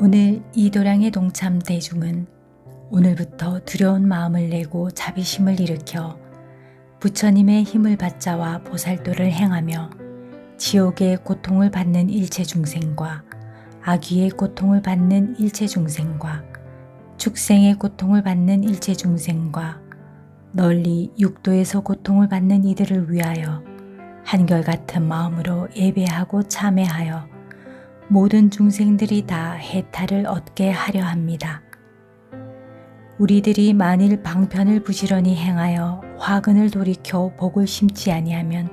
오늘 이도량의 동참 대중은 오늘부터 두려운 마음을 내고 자비심을 일으켜 부처님의 힘을 받자와 보살도를 행하며 지옥의 고통을 받는 일체 중생과 아귀의 고통을 받는 일체 중생과 축생의 고통을 받는 일체 중생과 널리 육도에서 고통을 받는 이들을 위하여 한결같은 마음으로 예배하고 참회하여 모든 중생들이 다 해탈을 얻게 하려 합니다. 우리들이 만일 방편을 부지런히 행하여 화근을 돌이켜 복을 심지 아니하면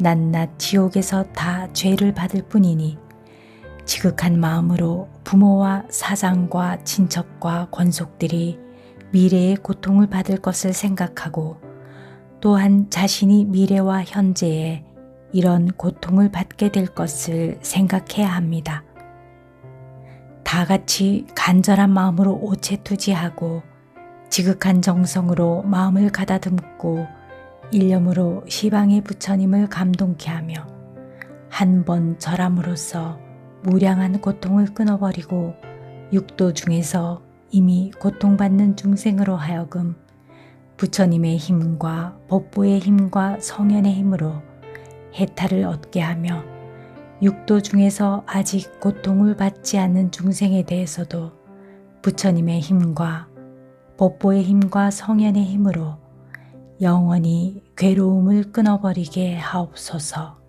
낱낱 지옥에서 다 죄를 받을 뿐이니 지극한 마음으로 부모와 사장과 친척과 권속들이 미래의 고통을 받을 것을 생각하고 또한 자신이 미래와 현재에 이런 고통을 받게 될 것을 생각해야 합니다. 다 같이 간절한 마음으로 오체투지하고 지극한 정성으로 마음을 가다듬고 일념으로 시방의 부처님을 감동케 하며 한 번 절함으로써 무량한 고통을 끊어버리고 육도 중에서 이미 고통받는 중생으로 하여금 부처님의 힘과 법보의 힘과 성현의 힘으로 해탈을 얻게 하며 육도 중에서 아직 고통을 받지 않는 중생에 대해서도 부처님의 힘과 법보의 힘과 성현의 힘으로 영원히 괴로움을 끊어버리게 하옵소서.